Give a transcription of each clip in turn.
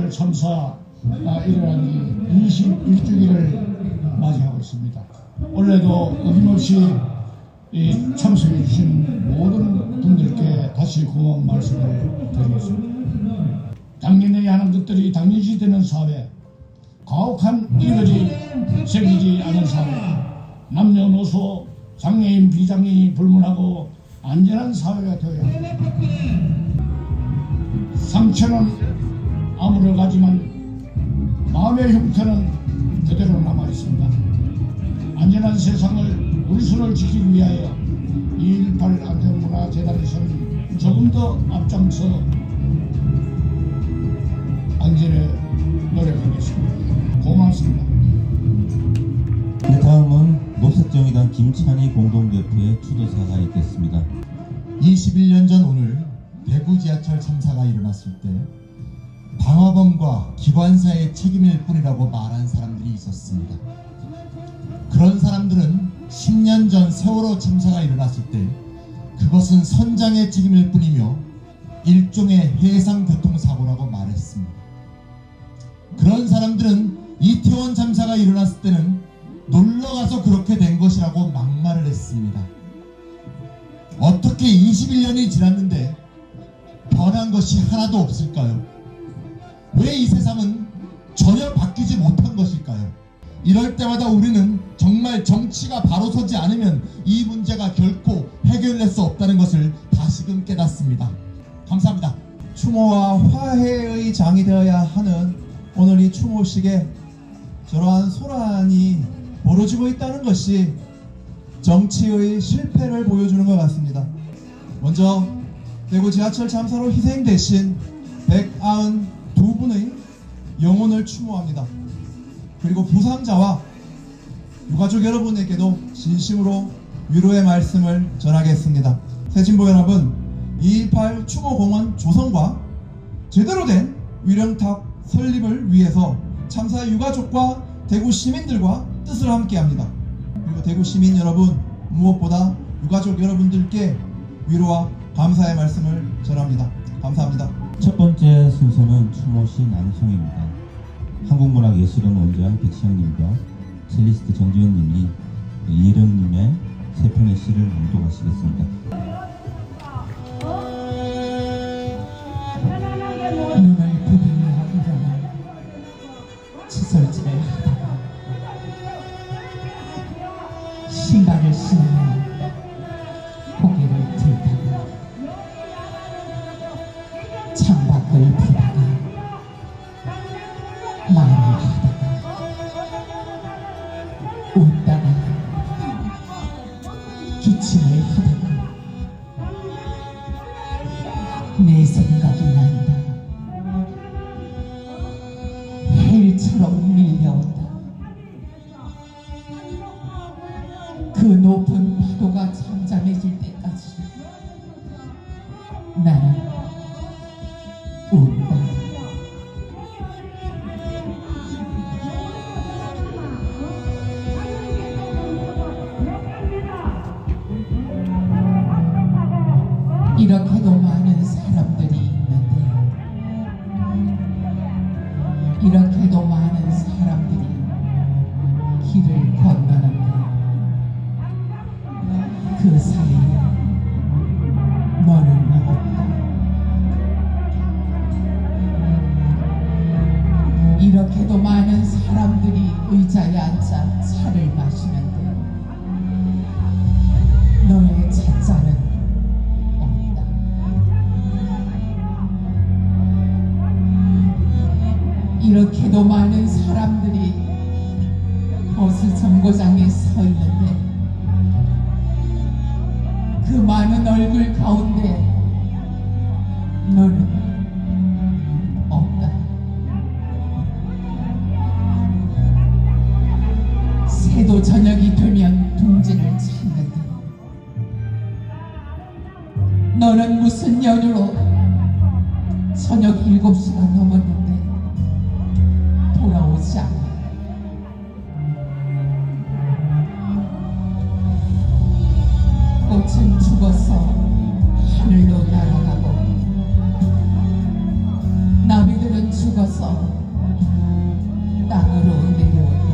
무상하게 대구 지하철 참사 아, 일어난 지 21주기를 맞이하고 있습니다. 올해도 어김없이 이 참석해 주신 모든 분들께 다시 고마운 말씀을 드리겠습니다. 당연히 하는 것들이 당연시 되는 사회, 가혹한 이들이 생기지 않은 사회, 남녀노소, 장애인, 비장애인이 불문하고 안전한 사회가 되어야 합니다. 상처는 아무를 가지만 마음의 형태는 그대로 남아 있습니다. 안전한 세상을 우리 손을 지키기 위하여 2.18 안전문화재단에서는 조금 더 앞장서 안전에 노력하겠습니다. 고맙습니다. 네, 다음은 녹색정의당 김찬희 공동대표의 추도사가 있겠습니다. 21년 전 오늘 대구 지하철 참사가 일어났을 때 방화범과 기관사의 책임일 뿐이라고 말한 사람들이 있었습니다. 그런 사람들은 10년 전 세월호 참사가 일어났을 때 그것은 선장의 책임일 뿐이며 일종의 해상 교통사고라고 말했습니다. 그런 사람들은 이태원 참사가 일어났을 때는 놀러 가서 그렇게 된 것이라고 막말을 했습니다. 어떻게 21년이 지났는데 변한 것이 하나도 없을까요? 왜 이 세상은 전혀 바뀌지 못한 것일까요? 이럴 때마다 우리는 정말 정치가 바로 서지 않으면 이 문제가 결코 해결될 수 없다는 것을 다시금 깨닫습니다. 감사합니다. 추모와 화해의 장이 되어야 하는 오늘 이 추모식에 저러한 소란이 벌어지고 있다는 것이 정치의 실패를 보여주는 것 같습니다. 먼저 대구 지하철 참사로 희생되신 192분의 영혼을 추모합니다. 그리고 부상자와 유가족 여러분에게도 진심으로 위로의 말씀을 전하겠습니다. 새진보 연합은 2.18 추모공원 조성과 제대로 된 위령탑 설립을 위해서 참사 유가족과 대구 시민들과 뜻을 함께합니다. 그리고 대구 시민 여러분 무엇보다 유가족 여러분들께 위로와 감사의 말씀을 전합니다. 첫 번째 순서는 추모시 낭송입니다. 한국문학예술원 원장 백시영님과 첼리스트 정지현님이 이혜령님의 세 편의 시를 낭독하시겠습니다. 눈을 부비며 일어나 칫솔질을 하다가 신발을 신으며 헬처럼 밀려온다. 그 높은 파도가 잠잠해질 때까지 나는 운다. 이렇게도 많 무슨 연유로 저녁 7시가 넘었는데 돌아오지 않아. 꽃은 죽어서 하늘로 날아가고 죽어서 땅으로 내려온다.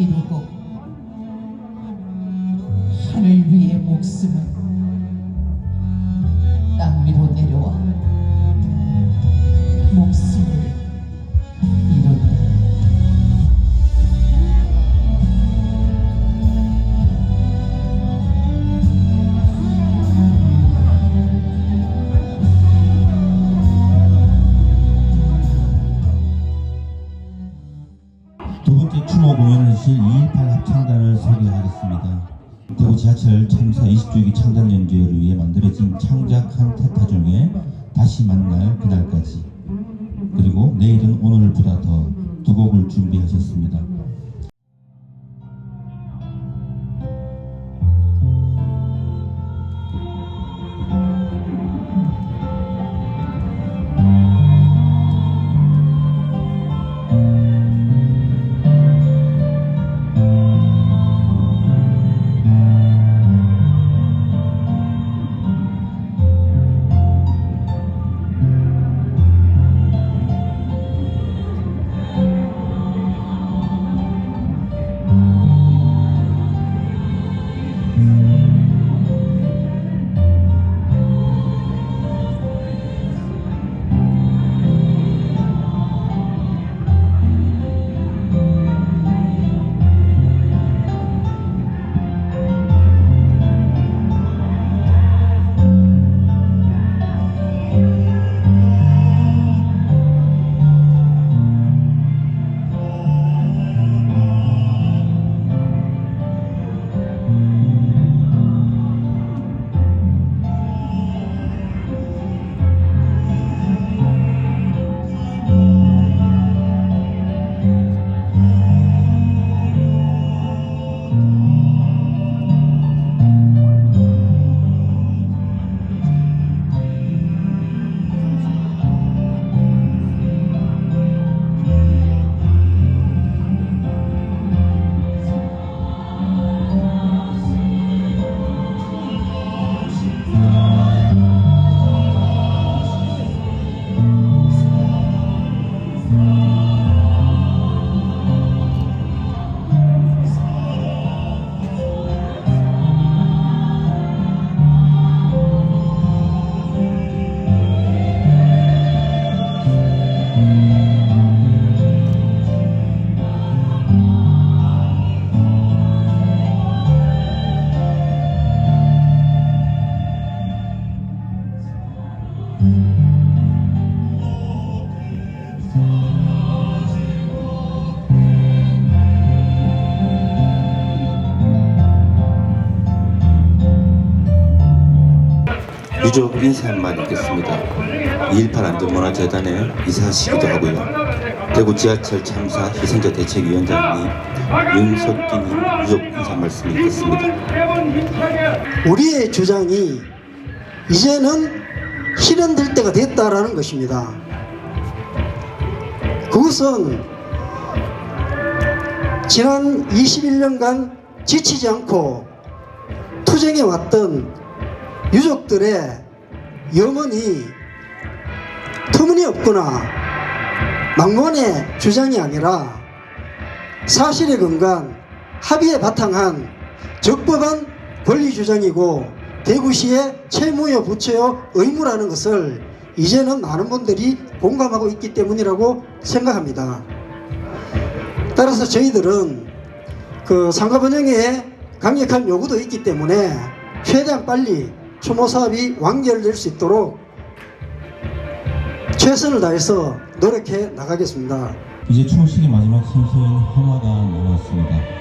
y no 내일은 오늘보다 더 두 곡을 준비하셨습니다. 유족 인사 한마디 듣겠습니다. 2.18 안전문화재단에 이사하시기도 하고요. 대구 지하철 참사 희생자 대책위원장님 윤석기님 유족 인사 말씀 있겠습니다. 우리의 주장이 이제는 실현될 때가 됐다라는 것입니다. 그것은 지난 21년간 지치지 않고 투쟁해 왔던 유족들의 염원이 터무니없거나 망론의 주장이 아니라 사실에 근간 합의에 바탕한 적법한 권리 주장이고 대구시의 채무여 부처여 의무라는 것을 이제는 많은 분들이 공감하고 있기 때문이라고 생각합니다. 따라서 저희들은 그 상가 번영에 강력한 요구도 있기 때문에 최대한 빨리 추모 사업이 완결될 수 있도록 최선을 다해서 노력해 나가겠습니다. 이제 총식의 마지막 순서인 헌화가 남았습니다.